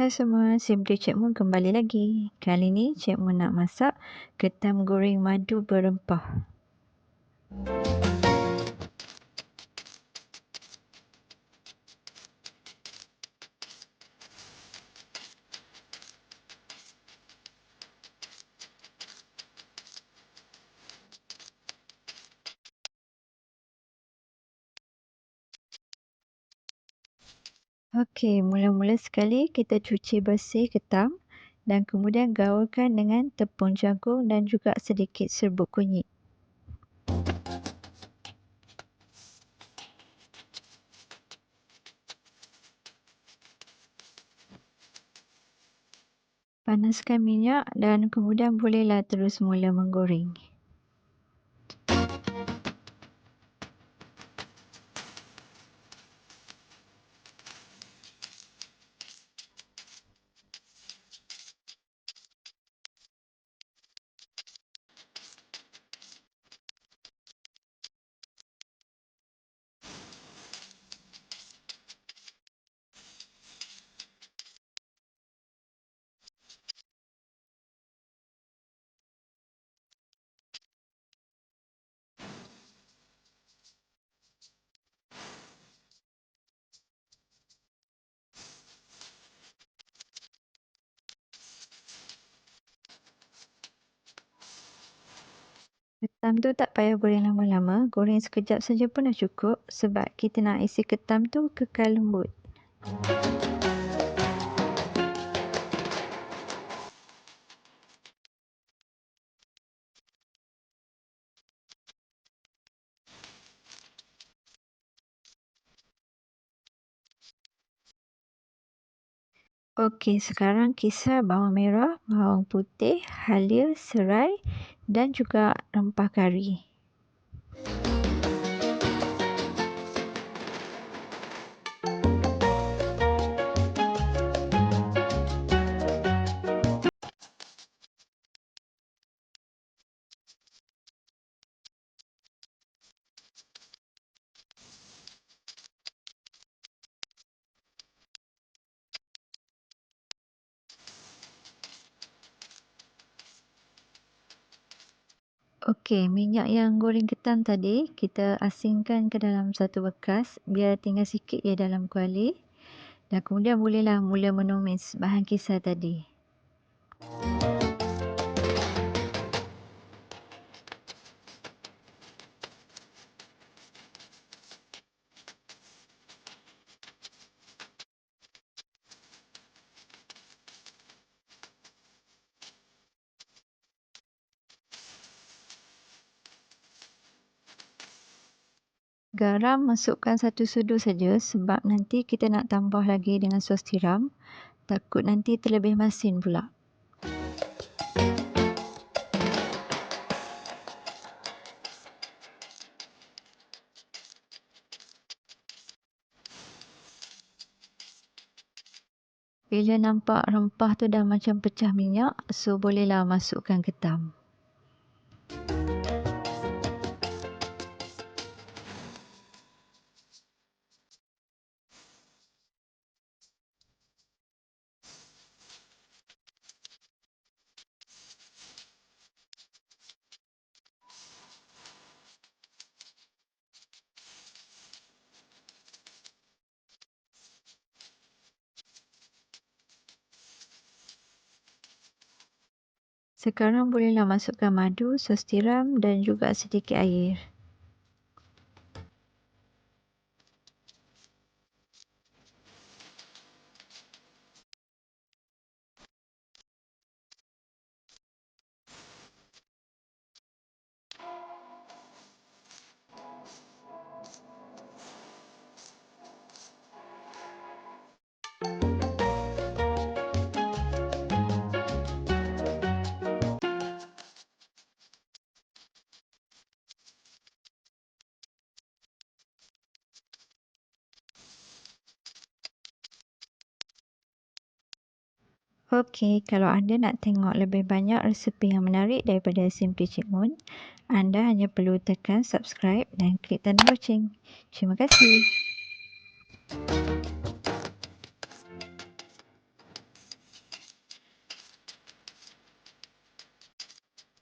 Hai semua, Simply Cik Mun kembali lagi. Kali ni Cik Mun nak masak ketam goreng madu berempah. Okey, mula-mula sekali kita cuci bersih ketam dan kemudian gaulkan dengan tepung jagung dan juga sedikit serbuk kunyit. Panaskan minyak dan kemudian bolehlah terus mula menggoreng. Ketam tu tak payah goreng lama-lama, goreng sekejap saja pun dah cukup sebab kita nak isi ketam tu kekal lembut. Okey, sekarang kisar bawang merah, bawang putih, halia, serai dan juga rempah kari. Okey, minyak yang goreng ketam tadi kita asingkan ke dalam satu bekas biar tinggal sikit je dalam kuali dan kemudian bolehlah mula menumis bahan kisar tadi. Garam masukkan satu sudu saja sebab nanti kita nak tambah lagi dengan sos tiram. Takut nanti terlebih masin pula. Bila nampak rempah tu dah macam pecah minyak, so bolehlah masukkan ketam. Sekarang bolehlah masukkan madu, sos tiram dan juga sedikit air. Okey, kalau anda nak tengok lebih banyak resepi yang menarik daripada Simply Cik Mun, anda hanya perlu tekan subscribe dan klik tanda loceng. Terima kasih.